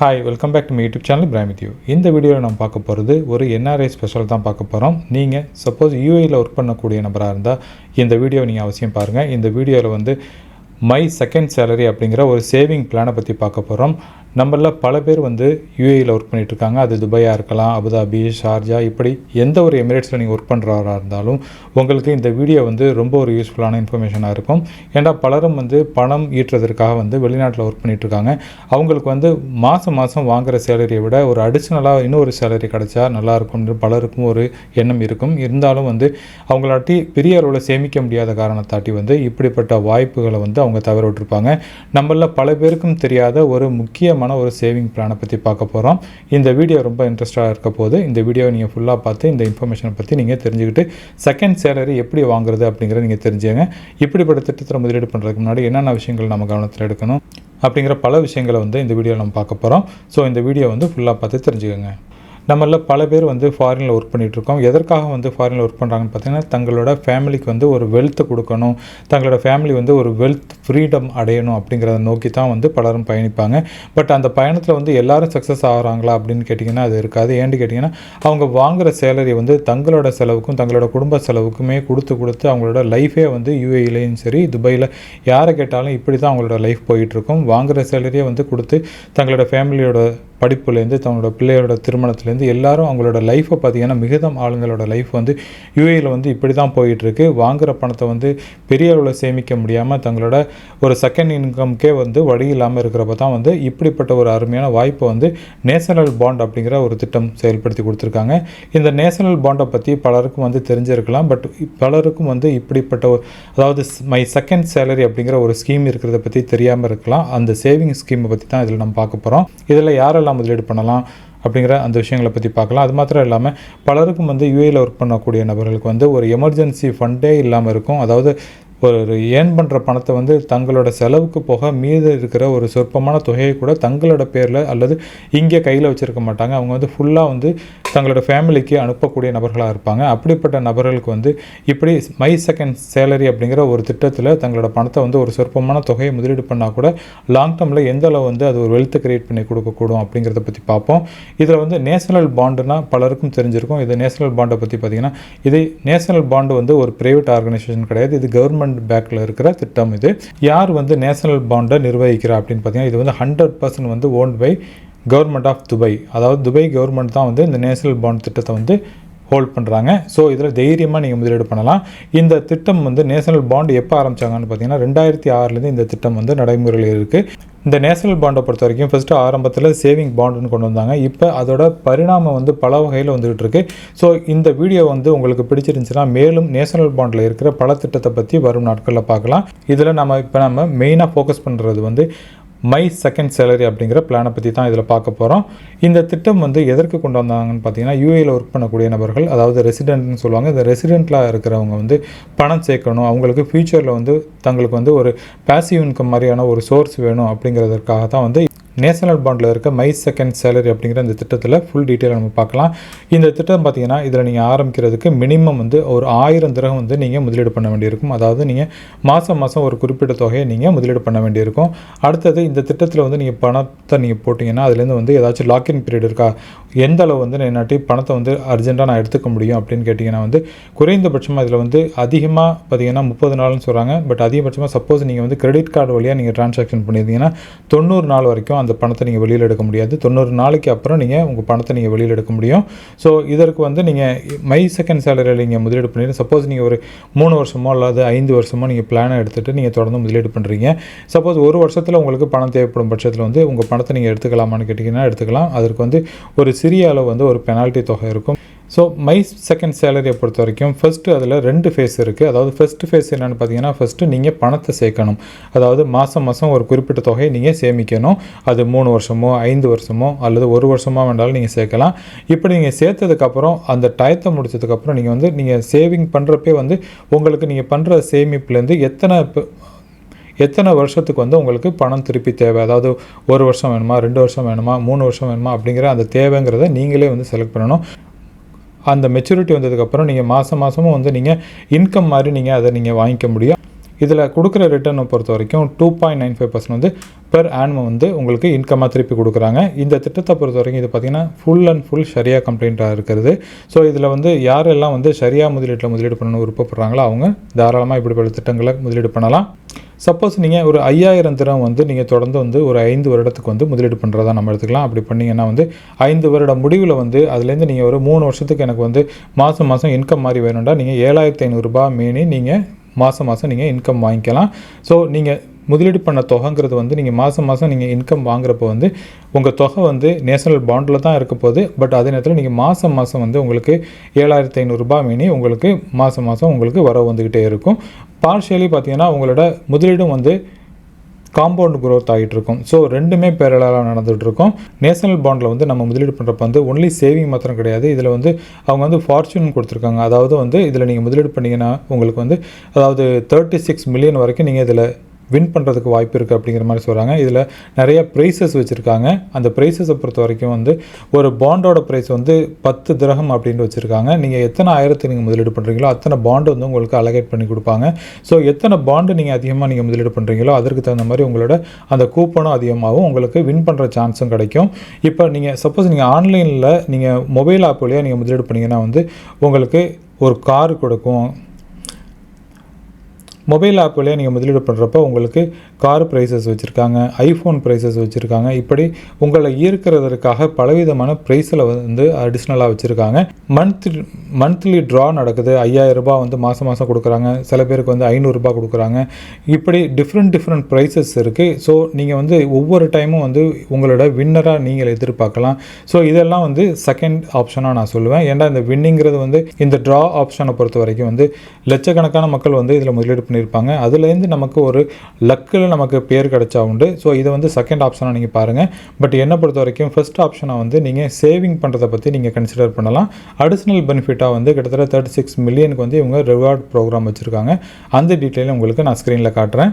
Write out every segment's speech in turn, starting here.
Hi welcome back to my YouTube channel பிராமித்யூ இந்த வீடியோவில் நம்ம பார்க்க போகிறது ஒரு என்ஆர்ஐ ஸ்பெஷல் தான் பார்க்க போகிறோம் நீங்கள் சப்போஸ் யூஏயில் ஒர்க் பண்ணக்கூடிய நபராக இருந்தால் இந்த வீடியோ நீங்கள் அவசியம் பாருங்கள் இந்த வீடியோவில் வந்து மை செகண்ட் சேலரி அப்படிங்கிற ஒரு சேவிங் பிளானை பற்றி பார்க்க போகிறோம் நம்மள பல பேர் வந்து யூஏயில் ஒர்க் பண்ணிகிட்ருக்காங்க இருக்காங்க அது துபாயாக இருக்கலாம் அபுதாபி ஷார்ஜா இப்படி எந்த ஒரு எமிரேட்ஸில் நீங்கள் ஒர்க் பண்ணுறவராக இருந்தாலும் உங்களுக்கு இந்த வீடியோ வந்து ரொம்ப ஒரு யூஸ்ஃபுல்லான இன்ஃபர்மேஷனாக இருக்கும். ஏன்னா பலரும் வந்து பணம் ஈட்டுறதுக்காக வந்து வெளிநாட்டில் ஒர்க் பண்ணிகிட்ருக்காங்க இருக்காங்க அவங்களுக்கு வந்து மாதம் மாதம் வாங்குகிற சேலரியை விட ஒரு அடிஷ்னலாக இன்னொரு சேலரி கிடைச்சா நல்லாயிருக்கும்னு பலருக்கும் ஒரு எண்ணம் இருக்கும். இருந்தாலும் வந்து அவங்களாட்டி பெரிய அளவில் சேமிக்க முடியாத காரணத்தாட்டி வந்து இப்படிப்பட்ட வாய்ப்புகளை வந்து அவங்க தவற விட்டுருப்பாங்க நம்மள பல பேருக்கும் தெரியாத ஒரு முக்கிய முக்கியமான ஒரு சேவிங் பிளானை பற்றி பார்க்க போகிறோம் இந்த வீடியோ ரொம்ப இன்ட்ரெஸ்டாக இருக்க போது இந்த வீடியோவை நீங்கள் ஃபுல்லாக பார்த்து இந்த இன்ஃபர்மேஷனை பற்றி நீங்கள் தெரிஞ்சுக்கிட்டு செகண்ட் சேலரி எப்படி வாங்குறது அப்படிங்கிறத நீங்கள் தெரிஞ்சுங்க இப்படிப்பட்ட திட்டத்தில் முதலீடு பண்ணுறதுக்கு முன்னாடி என்னென்ன விஷயங்கள் நம்ம கவனத்தில் எடுக்கணும் அப்படிங்கிற பல விஷயங்களை வந்து இந்த வீடியோவில் நம்ம பார்க்க போகிறோம் ஸோ இந்த வீடியோ வந்து ஃபுல்லாக பார்த்து தெரிஞ்சுக்கோங்க. நம்மள பல பேர் வந்து ஃபாரினில் ஒர்க் பண்ணிகிட்ருக்கோம் இருக்கோம் எதற்காக வந்து ஃபாரினில் ஒர்க் பண்ணுறாங்கன்னு பார்த்தீங்கன்னா தங்களோட ஃபேமிலிக்கு வந்து ஒரு வெல்த்து கொடுக்கணும். தங்களோட ஃபேமிலி வந்து ஒரு வெல்த் ஃப்ரீடம் அடையணும் அப்படிங்கிறத நோக்கி தான் வந்து பலரும் பயணிப்பாங்க. பட் அந்த பயணத்தில் வந்து எல்லாரும் சக்ஸஸ் ஆகிறாங்களா அப்படின்னு கேட்டிங்கன்னா அது இருக்காது. ஏன்னு கேட்டிங்கன்னா அவங்க வாங்குகிற சேலரி வந்து தங்களோட செலவுக்கும் தங்களோட குடும்ப செலவுக்குமே கொடுத்து கொடுத்து அவங்களோட லைஃபே வந்து யூஏஇலையும் சரி துபாயில் யாரை கேட்டாலும் இப்படி தான் அவங்களோட லைஃப் போயிட்டுருக்கும். வாங்குகிற சேலரியை வந்து கொடுத்து தங்களோட ஃபேமிலியோட படிப்புலேருந்து தங்களோட பிள்ளையோட திருமணத்துலேருந்து எல்லாரும் அவங்களோட லைஃப்பை பார்த்தீங்கன்னா மிகுதம் ஆளுங்களோட லைஃப் வந்து யூஏயில் வந்து இப்படி தான் போயிட்டுருக்கு. வாங்குகிற பணத்தை வந்து பெரிய அளவில் சேமிக்க முடியாமல் தங்களோட ஒரு செகண்ட் இன்கம்க்கே வந்து வழி இல்லாமல் இருக்கிறப்ப தான் வந்து இப்படிப்பட்ட ஒரு அருமையான வாய்ப்பை வந்து நேஷனல் பாண்ட் அப்படிங்கிற ஒரு திட்டம் செயல்படுத்தி கொடுத்துருக்காங்க. இந்த நேஷனல் பாண்டை பற்றி பலருக்கும் வந்து தெரிஞ்சிருக்கலாம். பட் பலருக்கும் வந்து இப்படிப்பட்ட ஒரு அதாவது மை செகண்ட் சேலரி அப்படிங்கிற ஒரு ஸ்கீம் இருக்கிறத பற்றி தெரியாமல் இருக்கலாம். அந்த சேவிங் ஸ்கீமை பற்றி தான் இதில் நம்ம பார்க்க போகிறோம் இதில் யாரெல்லாம் முதலீடு பண்ணலாம் அப்படிங்கிற அந்த விஷயங்களை பற்றி பார்க்கலாம். அது மாத்திரம் இல்லாமல் பலருக்கும் வந்து யூஏயில் ஒர்க் பண்ணக்கூடிய நபர்களுக்கு வந்து ஒரு எமர்ஜென்சி ஃபண்டே இல்லாமல் இருக்கும். அதாவது ஒரு ஏர்ன் பண்ணுற பணத்தை வந்து தங்களோட செலவுக்கு போக மீது இருக்கிற ஒரு சொற்பமான தொகையை கூட தங்களோட பேரில் அல்லது இங்கே கையில் வச்சுருக்க மாட்டாங்க. அவங்க வந்து ஃபுல்லாக வந்து தங்களோட ஃபேமிலிக்கு அனுப்பக்கூடிய நபர்களாக இருப்பாங்க. அப்படிப்பட்ட நபர்களுக்கு வந்து இப்படி மை செகண்ட் சேலரி அப்படிங்கிற ஒரு திட்டத்தில் தங்களோட பணத்தை வந்து ஒரு சொற்பமான தொகையை முதலீடு பண்ணால் கூட லாங் டேர்மில் எந்த அளவு வந்து அது ஒரு வெல்த் கிரியேட் பண்ணி கொடுக்கக்கூடும் அப்படிங்கிறத பற்றி பார்ப்போம். இதில் வந்து நேஷனல் பாண்டுனா பலருக்கும் தெரிஞ்சிருக்கும். இது நேஷனல் பாண்டை பற்றி பார்த்திங்கன்னா இது நேஷனல் பாண்டு வந்து ஒரு பிரைவேட் ஆர்கனைசேஷன் கிடையாது. இது கவர்மெண்ட் பேக்கில் இருக்கிற திட்டம் இது. யார் வந்து நேஷனல் பாண்டை நிர்வகிக்கிறா அப்படின்னு பார்த்தீங்கன்னா இது வந்து ஹண்ட்ரட் பர்சன்ட் வந்து owned by government of Dubai அதாவது துபாய் கவர்மெண்ட் தான் வந்து இந்த நேஷனல் பாண்ட் திட்டத்தை வந்து ஹோல்ட் பண்ணுறாங்க ஸோ இதில் தைரியமாக நீங்கள் முதலீடு பண்ணலாம். இந்த திட்டம் வந்து நேஷனல் பாண்ட் எப்போ ஆரம்பித்தாங்கன்னு பார்த்தீங்கன்னா ரெண்டாயிரத்தி ஆறுலேருந்து இந்த திட்டம் வந்து நடைமுறையில் இருக்குது இந்த நேஷனல் பாண்டை பொறுத்த வரைக்கும் ஃபஸ்ட்டு ஆரம்பத்தில் சேவிங் பாண்டுன்னு கொண்டு வந்தாங்க. இப்போ அதோட பரிணாமம் வந்து பல வகையில் வந்துகிட்டு இருக்கு. ஸோ இந்த வீடியோ வந்து உங்களுக்கு பிடிச்சிருந்துச்சுன்னா மேலும் நேஷனல் பாண்டில் இருக்கிற பல திட்டத்தை பற்றி வரும் நாட்களில் பார்க்கலாம். இதில் நம்ம இப்போ நம்ம மெயினாக ஃபோக்கஸ் பண்ணுறது வந்து மை செகண்ட் சேலரி அப்படிங்கிற பிளானை பற்றி தான் இதில் பார்க்க போகிறோம் இந்த திட்டம் வந்து எதற்கு கொண்டு வந்தாங்கன்னு பார்த்தீங்கன்னா யூஏயில் ஒர்க் பண்ணக்கூடிய நபர்கள் அதாவது ரெசிடென்ட்னு சொல்லுவாங்க. இந்த ரெசிடென்ட்டில் இருக்கிறவங்க வந்து பணம் சேர்க்கணும். அவங்களுக்கு ஃப்யூச்சரில் வந்து தங்களுக்கு வந்து ஒரு பேசிவ் இன்கம் மாதிரியான ஒரு சோர்ஸ் வேணும் அப்படிங்கிறதுக்காக தான் வந்து நேஷனல் பாண்டில் இருக்க மை செகண்ட் சேலரி அப்படிங்கிற இந்த திட்டத்தில் ஃபுல் டீட்டெயில் நம்ம பார்க்கலாம். இந்த திட்டம் பார்த்தீங்கன்னா இதில் நீங்கள் ஆரம்பிக்கிறதுக்கு மினிமம் வந்து ஒரு ஆயிரம் திரகம் வந்து நீங்கள் முதலீடு பண்ண வேண்டியிருக்கும். அதாவது நீங்கள் மாதம் மாதம் ஒரு குறிப்பிட்ட தொகையை நீங்கள் முதலீடு பண்ண வேண்டியிருக்கும். அடுத்தது இந்த திட்டத்தில் வந்து நீங்கள் பணத்தை நீங்கள் போட்டிங்கன்னா அதுலேருந்து வந்து ஏதாச்சும் லாக்இன் பீரியட் இருக்கா? எந்த அளவு வந்து என்னாட்டி பணத்தை வந்து அர்ஜென்ட்டாக நான் எடுத்துக்க முடியும் அப்படின்னு கேட்டிங்கன்னா வந்து குறைந்தபட்சமாக இதில் வந்து அதிகமாக பார்த்தீங்கன்னா முப்பது நாள்னு சொல்கிறாங்க பட் அதிகபட்சமாக சப்போஸ் நீங்கள் வந்து கிரெடிட் கார்டு வழியாக நீங்கள் டிரான்சாக்ஷன் பண்ணியிருந்தீங்கன்னா தொண்ணூறு நாள் வரைக்கும் அந்த பணத்தை நீங்கள் வெளியில் எடுக்க முடியாது. தொண்ணூறு நாளைக்கு அப்புறம் நீங்கள் உங்கள் பணத்தை நீங்கள் வெளியில் எடுக்க முடியும். ஸோ இதற்கு வந்து நீங்கள் மை செகண்ட் சேலரியில் நீங்கள் முதலீடு பண்ணிட்டு சப்போஸ் நீங்கள் ஒரு மூணு வருஷமோ அல்லது ஐந்து வருஷமோ நீங்கள் பிளானை எடுத்துகிட்டு நீங்கள் தொடர்ந்து முதலீடு பண்ணுறீங்க சப்போஸ் ஒரு வருஷத்தில் உங்களுக்கு பணம் தேவைப்படும் பட்சத்தில் வந்து உங்கள் பணத்தை நீங்கள் எடுத்துக்கலாமான்னு கேட்டிங்கன்னா எடுத்துக்கலாம். அதற்கு வந்து ஒரு சிறிய அளவு வந்து ஒரு பெனால்ட்டி தொகை இருக்கும். ஸோ மை செகண்ட் சேலரியை பொறுத்த வரைக்கும் ஃபஸ்ட்டு அதில் ரெண்டு ஃபேஸ் இருக்குது அதாவது ஃபஸ்ட்டு ஃபேஸ் என்னென்னு பார்த்தீங்கன்னா ஃபஸ்ட்டு நீங்கள் பணத்தை சேர்க்கணும். அதாவது மாதம் மாதம் ஒரு குறிப்பிட்ட தொகையை நீங்கள் சேமிக்கணும். அது மூணு வருஷமோ ஐந்து வருஷமோ அல்லது ஒரு வருஷமாக வேண்டாலும் நீங்கள் சேர்க்கலாம். இப்படி நீங்கள் சேர்த்ததுக்கப்புறம் அந்த டயத்தை முடித்ததுக்கப்புறம் நீங்கள் வந்து நீங்கள் சேவிங் பண்ணுறப்பே வந்து உங்களுக்கு நீங்கள் பண்ணுற சேமிப்புலேருந்து எத்தனை எத்தனை வருஷத்துக்கு வந்து உங்களுக்கு பணம் திருப்பி தேவை? அதாவது ஒரு வருஷம் வேணுமா ரெண்டு வருஷம் வேணுமா மூணு வருஷம் வேணுமா அப்படிங்கிற அந்த தேவைங்கிறத நீங்களே வந்து செலக்ட் பண்ணணும். அந்த மெச்சூரிட்டி வந்ததுக்கப்புறம் நீங்கள் மாதம் மாதமும் வந்து நீங்கள் இன்கம் மாதிரி நீங்கள் அதை நீங்கள் வாங்கிக்க முடியும். இதில் கொடுக்குற ரிட்டர்னை பொறுத்த வரைக்கும் two point nine five percent வந்து பெர் ஆனும் வந்து உங்களுக்கு இன்கமாக திருப்பி கொடுக்குறாங்க. இந்த திட்டத்தை பொறுத்த வரைக்கும் இது பார்த்திங்கன்னா ஃபுல் அண்ட் ஃபுல் சரியாக கம்ப்ளைண்ட்டாக இருக்கிறது. ஸோ இதில் வந்து யாரெல்லாம் வந்து சரியாக முதலீட்டில் முதலீடு பண்ணணும்னு விருப்பப்படுறாங்களோ அவங்க தாராளமாக இப்படிப்பட்ட திட்டங்களை முதலீடு பண்ணலாம். சப்போஸ் நீங்கள் ஒரு ஐயாயிரம் திரம் வந்து நீங்கள் தொடர்ந்து வந்து ஒரு ஐந்து வருடத்துக்கு வந்து முதலீடு பண்ணுறதா நம்ம எடுத்துக்கலாம். அப்படி பண்ணிங்கன்னா வந்து ஐந்து வருட முடிவில் வந்து அதுலேருந்து நீங்கள் ஒரு மூணு வருஷத்துக்கு எனக்கு வந்து மாதம் மாதம் இன்கம் மாதிரி வேணும்டா நீங்கள் ஏழாயிரத்தி ஐநூறுரூபா மீனி நீங்கள் மாதம் மாதம் நீங்கள் இன்கம் வாங்கிக்கலாம். ஸோ நீங்கள் முதலீடு பண்ண தொகைங்கிறது வந்து நீங்கள் மாதம் மாதம் நீங்கள் இன்கம் வாங்குறப்போ வந்து உங்கள் தொகை வந்து நேஷனல் பாண்டில் தான் இருக்க போகுது. பட் அதே நேரத்தில் நீங்கள் மாதம் மாதம் வந்து உங்களுக்கு ஏழாயிரத்தி ஐநூறுரூபா மீனி உங்களுக்கு மாதம் மாதம் உங்களுக்கு வர வந்துக்கிட்டே இருக்கும். பார்ஷியலி பார்த்தீங்கன்னா உங்களோட முதலீடும் வந்து காம்பவுண்ட் க்ரோத் ஆகிட்டு இருக்கும் ஸோ ரெண்டுமே பேரலாக நடந்துகிட்டு இருக்கும் நேஷனல் பாண்டில் வந்து நம்ம முதலீடு பண்ணுறப்ப வந்து ஒன்லி சேவிங் மாத்திரம் கிடையாது. இதில் வந்து அவங்க வந்து ஃபார்ச்சூன் கொடுத்துருக்காங்க. அதாவது வந்து இதில் நீங்கள் முதலீடு பண்ணிங்கன்னா உங்களுக்கு வந்து அதாவது தேர்ட்டி சிக்ஸ் மில்லியன் வரைக்கும் நீங்கள் இதில் வின் பண்ணுறதுக்கு வாய்ப்பு இருக்குது அப்படிங்கிற மாதிரி சொல்கிறாங்க இதில் நிறைய ப்ரைஸஸ் வச்சுருக்காங்க. அந்த ப்ரைஸஸை பொறுத்த வரைக்கும் வந்து ஒரு பாண்டோட ப்ரைஸ் வந்து பத்து திரகம் அப்படின்னு வச்சுருக்காங்க. நீங்கள் எத்தனை ஆயிரத்து நீங்கள் முதலீடு பண்ணுறீங்களோ அத்தனை பாண்டு வந்து உங்களுக்கு அலகேட் பண்ணி கொடுப்பாங்க. ஸோ எத்தனை பாண்டு நீங்கள் அதிகமாக நீங்கள் முதலீடு பண்ணுறீங்களோ அதற்கு தகுந்த மாதிரி உங்களோட அந்த கூப்பனும் அதிகமாகவும் உங்களுக்கு வின் பண்ணுற சான்ஸும் கிடைக்கும். இப்போ நீங்கள் சப்போஸ் நீங்கள் ஆன்லைனில் நீங்கள் மொபைல் ஆப் வழியாக நீங்கள் முதலீடு பண்ணீங்கன்னா வந்து உங்களுக்கு ஒரு கார் கொடுக்கும். மொபைல் ஆப்பிலே நீங்கள் முதலீடு பண்ணுறப்போ உங்களுக்கு கார் ப்ரைஸஸ் வச்சுருக்காங்க ஐஃபோன் ப்ரைஸஸ் வச்சுருக்காங்க. இப்படி உங்களை ஈர்க்கிறதற்காக பலவிதமான ப்ரைஸில் வந்து அடிஷ்னலாக வச்சுருக்காங்க. மந்த்லி மந்த்லி ட்ரா நடக்குது. ஐயாயிரம் ரூபாய் வந்து மாதம் மாதம் கொடுக்குறாங்க. சில பேருக்கு வந்து ஐநூறுரூபா கொடுக்குறாங்க. இப்படி டிஃப்ரெண்ட் டிஃப்ரெண்ட் ப்ரைஸஸ் இருக்குது ஸோ நீங்கள் வந்து ஒவ்வொரு டைமும் வந்து உங்களோட வின்னராக நீங்கள் எதிர்பார்க்கலாம். ஸோ இதெல்லாம் வந்து செகண்ட் ஆப்ஷனாக நான் சொல்லுவேன். ஏன்னா இந்த வின்னிங்கிறது வந்து இந்த ட்ரா ஆப்ஷனை பொறுத்த வரைக்கும் வந்து லட்சக்கணக்கான மக்கள் வந்து இதில் முதலீடு பண்ணி பண்ணியிருப்பாங்க. அதுலேருந்து நமக்கு ஒரு லக்கில் நமக்கு பேர் கிடைச்சா உண்டு. ஸோ இதை வந்து செகண்ட் ஆப்ஷனாக நீங்கள் பாருங்கள் பட் என்னை பொறுத்த வரைக்கும் ஃபர்ஸ்ட் ஆப்ஷனை வந்து நீங்கள் சேவிங் பண்ணுறதை பற்றி நீங்கள் கன்சிடர் பண்ணலாம். அடிஷ்னல் பெனிஃபிட்டாக வந்து கிட்டத்தட்ட தேர்ட்டி சிக்ஸ் மில்லியனுக்கு வந்து இவங்க ரிவார்ட் ப்ரோக்ராம் வச்சுருக்காங்க. அந்த டீட்டெயிலும் உங்களுக்கு நான் ஸ்க்ரீனில் காட்டுறேன்.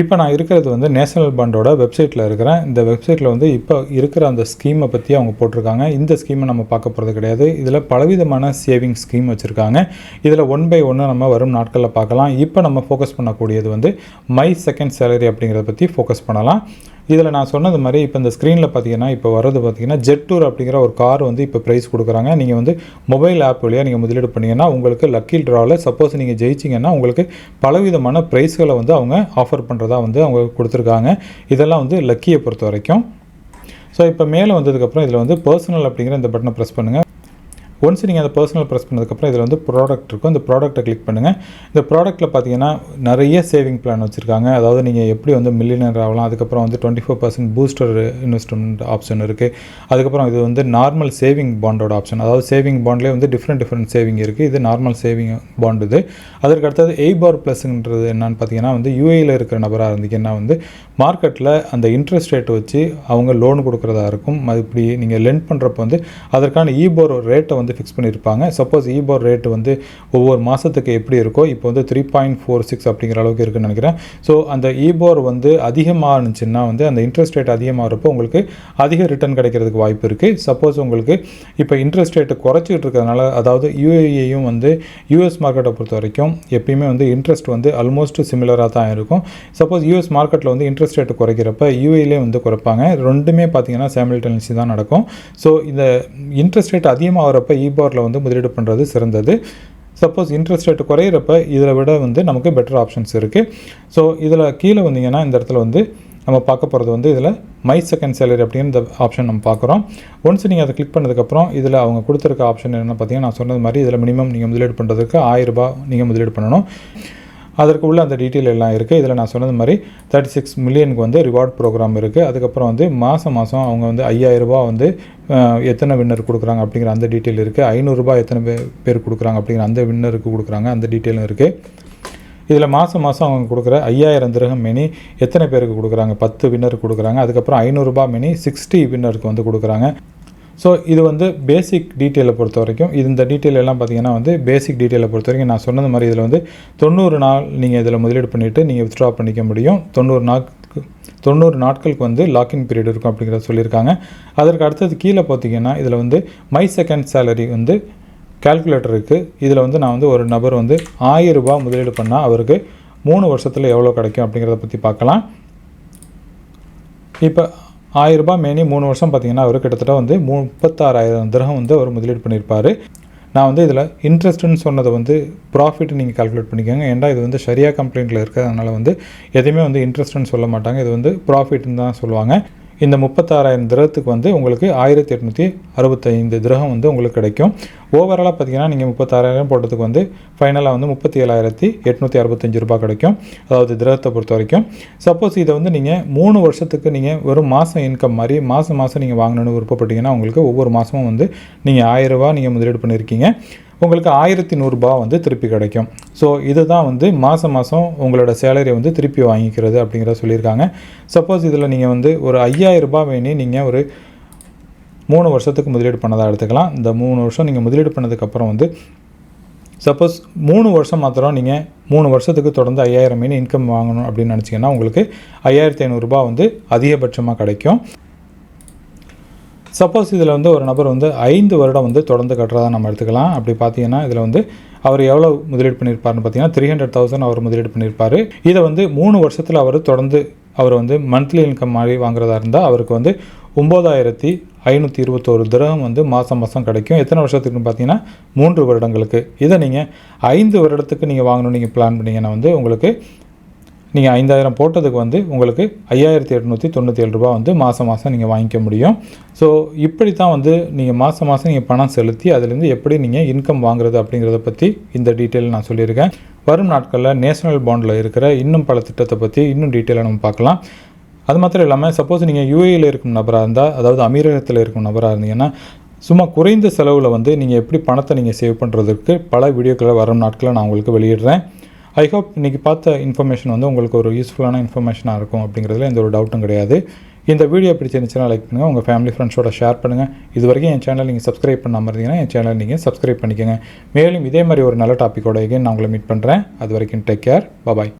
இப்போ நான் இருக்கிறது வந்து நேஷனல் பாண்டோட வெப்சைட்டில் இருக்கிறேன். இந்த வெப்சைட்டில் வந்து இப்போ இருக்கிற அந்த ஸ்கீமை பற்றி அவங்க போட்டிருக்காங்க. இந்த ஸ்கீமை நம்ம பார்க்க போகிறது கிடையாது. இதில் பலவிதமான சேவிங் ஸ்கீம் வச்சுருக்காங்க. இதில் ஒன் பை ஒன்று நம்ம வரும் நாட்களில் பார்க்கலாம். இப்போ நம்ம ஃபோக்கஸ் பண்ணக்கூடியது வந்து மை செகண்ட் சேலரி அப்படிங்கிறத பற்றி ஃபோக்கஸ் பண்ணலாம். இதில் நான் சொன்னது மாதிரி இப்போ இந்த ஸ்க்ரீனில் பார்த்தீங்கன்னா இப்போ வர்றது பார்த்தீங்கன்னா ஜெட் டூர் அப்படிங்கிற ஒரு கார் வந்து இப்போ ப்ரைஸ் கொடுக்குறாங்க. நீங்கள் வந்து மொபைல் ஆப் வழியாக நீங்கள் முதலீடு பண்ணீங்கன்னா உங்களுக்கு லக்கி ட்ராவில் சப்போஸ் நீங்கள் ஜெயிச்சிங்கன்னா உங்களுக்கு பலவிதமான ப்ரைஸ்களை வந்து அவங்க ஆஃபர் பண்ணுறாங்க. பண்ணுறதா வந்து அவங்க கொடுத்துருக்காங்க. இதெல்லாம் வந்து லக்கியை பொறுத்த வரைக்கும் ஸோ இப்போ மேலே வந்ததுக்கப்புறம் இதில் வந்து பர்சனல் அப்படிங்கிற இந்த பட்டனை ப்ரெஸ் பண்ணுங்கள் ஒன்ஸ் நீங்கள் அந்த பர்சனல் ப்ரெஸ் பண்ணதுக்கப்புறம் இதில் வந்து ப்ராடக்ட் இருக்கும். இந்த ப்ராடக்ட்டை கிளிக் பண்ணுங்கள் இந்த ப்ராடக்ட்டில் பார்த்தீங்கன்னா நிறைய சேவிங் பிளான் வச்சுருக்காங்க. அதாவது நீங்கள் எப்படி வந்து மில்லியனர் ஆகலாம். அதுக்கப்புறம் வந்து twenty four percent booster investment option இருக்குது அதுக்கப்புறம் இது வந்து நார்மல் சேவிங் பாண்டோட ஆப்ஷன் அதாவது சேவிங் பாண்ட்லேயே வந்து டிஃப்ரெண்ட் டிஃப்ரெண்ட் சேவிங் இருக்குது இது நார்மல் சேவிங் பாண்ட் இது. அதற்கு அடுத்தது எய்பார் ப்ளஸ்ன்றது என்னன்னு பார்த்தீங்கன்னா வந்து யூஏயில் இருக்கிற நபராக இருந்தீங்கன்னா வந்து மார்க்கெட்டில் அந்த இன்ட்ரெஸ்ட் ரேட் வச்சு அவங்க லோன் கொடுக்குறதா இருக்கும். அது இப்படி நீங்கள் லென்ட் பண்ணுறப்ப வந்து அதற்கான ஈபோர் ரேட்டை வந்து ஃபிக்ஸ் பண்ணியிருப்பாங்க சப்போஸ் ஈபோர் ரேட் வந்து ஒவ்வொரு மாதத்துக்கு எப்படி இருக்கோ இப்போ வந்து த்ரீ பாயிண்ட் ஃபோர் சிக்ஸ் அப்படிங்கிற அளவுக்கு இருக்குன்னு நினைக்கிறேன். ஸோ அந்த ஈபோர் வந்து அதிகமாக இருந்துச்சுன்னா வந்து அந்த இன்ட்ரெஸ்ட் ரேட் அதிகமாகிறப்போ உங்களுக்கு அதிக ரிட்டர்ன் கிடைக்கிறதுக்கு வாய்ப்பு இருக்குது சப்போஸ் உங்களுக்கு இப்போ இன்ட்ரெஸ்ட் ரேட்டு குறைச்சிட்டு இருக்கிறதுனால அதாவது யூஏஏயும் வந்து யூஎஸ் மார்க்கெட்டை பொறுத்த வரைக்கும் எப்பயுமே வந்து இன்ட்ரெஸ்ட் வந்து ஆல்மோஸ்ட் சிமிலராக தான் இருக்கும். சப்போஸ் யூஎஸ் மார்க்கெட்டில் வந்து இன்ட்ரெஸ்ட் ரேட்டு குறைக்கிறப்ப யூஏலே வந்து குறைப்பாங்க. ரெண்டுமே பார்த்தீங்கன்னா சேமில்டன்சி தான் நடக்கும். ஸோ இந்த இன்ட்ரெஸ்ட் ரேட் அதிகமாகிறப்ப இபாரில் வந்து முதலீடு பண்ணுறது சிறந்தது. சப்போஸ் இன்ட்ரெஸ்ட் ரேட் குறையிறப்ப இதில் விட வந்து நமக்கு பெட்டர் ஆப்ஷன்ஸ் இருக்குது ஸோ இதில் கீழே வந்தீங்கன்னா இந்த இடத்துல வந்து நம்ம பார்க்க போகிறது வந்து இதில் மை செகண்ட் சேலரி அப்படின்ற ஆப்ஷன் நம்ம பார்க்குறோம். ஒன்ஸ் நீங்கள் அதை கிளிக் பண்ணதுக்கப்புறம் இதில் அவங்க கொடுத்துருக்க ஆப்ஷன் என்ன பார்த்தீங்கன்னா நான் சொன்னது மாதிரி இதில் மினிமம் நீங்கள் முதலீடு பண்ணுறதுக்கு ஆயிரரூபா நீங்கள் முதலீடு பண்ணணும். அதற்கு உள்ள அந்த டீட்டெயில் எல்லாம் இருக்குது இதில் நான் சொன்னது மாதிரி தேர்ட்டி சிக்ஸ் மில்லியனுக்கு வந்து ரிவார்ட் ப்ரோக்ராம் இருக்குது அதுக்கப்புறம் வந்து மாதம் மாதம் அவங்க வந்து ஐயாயிரரூபா வந்து எத்தனை வின்னர் கொடுக்குறாங்க அப்படிங்கிற அந்த டீட்டெயில் இருக்குது ஐநூறுரூபா எத்தனை பேர் கொடுக்குறாங்க அப்படிங்கிற அந்த வின்னருக்கு கொடுக்குறாங்க. அந்த டீட்டெயிலும் இருக்குது இதில் மாதம் மாதம் அவங்க கொடுக்குற ஐயாயிரம் திரகம் மினி எத்தனை பேருக்கு கொடுக்குறாங்க? பத்து வின்னருக்கு கொடுக்குறாங்க. அதுக்கப்புறம் ஐநூறுரூபா மினி சிக்ஸ்டி வின்னருக்கு வந்து கொடுக்குறாங்க. ஸோ இது வந்து பேசிக் டீட்டெயிலை பொறுத்த வரைக்கும் இது இந்த டீட்டெயில் எல்லாம் பார்த்தீங்கன்னா வந்து பேசிக் டீட்டெயிலை பொறுத்த வரைக்கும் நான் சொன்னது மாதிரி இதில் வந்து தொண்ணூறு நாள் நீங்கள் இதில் முதலீடு பண்ணிவிட்டு நீங்கள் வித்ட்ரா பண்ணிக்க முடியும். தொண்ணூறு நாட்கு தொண்ணூறு நாட்களுக்கு வந்து லாக்இன் பீரியட் இருக்கும் அப்படிங்கிறத சொல்லியிருக்காங்க. அதற்கு அடுத்தது கீழே பார்த்தீங்கன்னா இதில் வந்து மை செகண்ட் சேலரி வந்து கால்குலேட்டர் இருக்குது இதில் வந்து நான் வந்து ஒரு நபர் வந்து ஆயிரம் ரூபாய் முதலீடு பண்ணால் அவருக்கு மூணு வருஷத்தில் எவ்வளோ கிடைக்கும் அப்படிங்கிறத பற்றி பார்க்கலாம். இப்போ ஆயிரரூபா மேனி மூணு வருஷம் பார்த்தீங்கன்னா அவர் கிட்டத்தட்ட வந்து முப்பத்தாறாயிரம் திரகம் வந்து அவர் முதலீடு பண்ணியிருப்பார். நான் வந்து இதில் இன்ட்ரெஸ்ட்டுன்னு சொன்னதை வந்து ப்ராஃபிட் நீங்கள் கால்குலேட் பண்ணிக்கோங்க. ஏன்டா இது வந்து சரியாக கம்ப்ளைண்ட்டில் இருக்கிறதுனால வந்து எதையுமே வந்து இன்ட்ரெஸ்ட்டுன்னு சொல்ல மாட்டாங்க. இது வந்து ப்ராஃபிட்னு தான் சொல்லுவாங்க. இந்த முப்பத்தாறாயிரம் திரகத்துக்கு வந்து உங்களுக்கு ஆயிரத்தி எட்நூற்றி அறுபத்தைந்து திரகம் வந்து உங்களுக்கு கிடைக்கும். ஓவராலாக பார்த்தீங்கன்னா நீங்கள் முப்பத்தாறாயிரம் போட்டதுக்கு வந்து ஃபைனலாக வந்து முப்பத்தி ஏழாயிரத்தி எட்நூற்றி அறுபத்தஞ்சு ரூபா கிடைக்கும். அதாவது திரகத்தை பொறுத்த வரைக்கும். சப்போஸ் இதை வந்து நீங்கள் மூணு வருஷத்துக்கு நீங்கள் வெறும் மாதம் இன்கம் மாதிரி மாதம் மாதம் நீங்கள் வாங்கணும்னு விருப்பப்பட்டீங்கன்னா உங்களுக்கு ஒவ்வொரு மாதமும் வந்து நீங்கள் ஆயிரரூபா நீங்கள் முதலீடு பண்ணியிருக்கீங்க. உங்களுக்கு ஆயிரத்தி நூறுரூபா வந்து திருப்பி கிடைக்கும். ஸோ இதுதான் வந்து மாதம் மாதம் உங்களோட சேலரியை வந்து திருப்பி வாங்கிக்கிறது அப்படிங்கிறத சொல்லியிருக்காங்க. சப்போஸ் இதில் நீங்கள் வந்து ஒரு ஐயாயிரரூபா ரூபாய் வேணி நீங்கள் ஒரு மூணு வருஷத்துக்கு முதலீடு பண்ணதாக எடுத்துக்கலாம். இந்த மூணு வருஷம் நீங்கள் முதலீடு பண்ணதுக்கப்புறம் வந்து சப்போஸ் மூணு வருஷம் மாத்திரம் நீங்கள் மூணு வருஷத்துக்கு தொடர்ந்து ஐயாயிரம் மீன் இன்கம் வாங்கணும் அப்படின்னு நினச்சிங்கன்னா உங்களுக்கு ஐயாயிரத்தி ஐநூறுரூபா வந்து அதிகபட்சமாக கிடைக்கும். சப்போஸ் இதில் வந்து ஒரு நபர் வந்து ஐந்து வருடம் வந்து தொடர்ந்து கட்டுறதா நம்ம எடுத்துக்கலாம். அப்படி பார்த்தீங்கன்னா இதில் வந்து அவர் எவ்வளோ முதலீடு பண்ணியிருப்பாருன்னு பார்த்தீங்கன்னா த்ரீ ஹண்ட்ரட் தௌசண்ட் அவர் முதலீடு பண்ணியிருப்பார். இதை வந்து மூணு வருஷத்தில் அவர் தொடர்ந்து அவர் வந்து மந்த்லி இன்கம் மாதிரி வாங்குறதா இருந்தால் அவருக்கு வந்து ஒம்பதாயிரத்தி ஐநூற்றி இருபத்தோரு திரகம் வந்து மாதம் மாதம் கிடைக்கும். எத்தனை வருஷத்துக்குன்னு பார்த்தீங்கன்னா மூன்று வருடங்களுக்கு. இதை நீங்கள் ஐந்து வருடத்துக்கு நீங்கள் வாங்கணும்னு நீங்கள் பிளான் பண்ணிங்கன்னா வந்து உங்களுக்கு நீங்கள் ஐந்தாயிரம் போட்டதுக்கு வந்து உங்களுக்கு ஐயாயிரத்தி எட்நூற்றி தொண்ணூற்றி ஏழு ரூபா வந்து மாதம் மாதம் நீங்கள் வாங்கிக்க முடியும். ஸோ இப்படி தான் வந்து நீங்கள் மாதம் மாதம் நீங்கள் பணம் செலுத்தி அதுலேருந்து எப்படி நீங்கள் இன்கம் வாங்குறது அப்படிங்கிறத பற்றி இந்த டீட்டெயில் நான் சொல்லியிருக்கேன். வரும் நாட்களில் நேஷனல் பாண்டில் இருக்கிற இன்னும் பல திட்டத்தை பற்றி இன்னும் டீட்டெயிலாக நம்ம பார்க்கலாம். அது மாத்திரம் இல்லாமல் சப்போஸ் நீங்கள் யூஏயில் இருக்கும் நபராக இருந்தால் அதாவது அமீரகத்தில் இருக்கும் நபராக இருந்தீங்கன்னா சும்மா குறைந்த செலவில் வந்து நீங்கள் எப்படி பணத்தை நீங்கள் சேவ் பண்ணுறதுக்கு பல வீடியோக்களை வரும் நாட்களில் நான் உங்களுக்கு வெளியிடுறேன். ஐ ஹோப் இன்றைக்கி பார்த்த இன்ஃபர்மேஷன் வந்து உங்களுக்கு ஒரு யூஸ்ஃபுல்லான இன்ஃபர்மேஷனாக இருக்கும் அப்படிங்கிறதுல எந்த ஒரு டவுட்டும் கிடையாது. இந்த வீடியோ பிடிச்சிருந்துச்சுன்னா லைக் பண்ணுங்கள் உங்கள் ஃபேமிலி ஃப்ரெண்ட்ஸோட ஷேர் பண்ணுங்கள் இது வரைக்கும் என் சேனல் நீங்கள் சப்ஸ்கிரைப் பண்ணாமல் இருந்தீங்கன்னா என் சேனல் நீங்கள் சப்ஸ்கிரைப் பண்ணிக்கோங்க. மேலும் இதே மாதிரி ஒரு நல்ல டாப்பிக்கோட எகைன் நான் உங்களை மீட் பண்ணுறேன் அது வரைக்கும் டேக் கேர் பாய்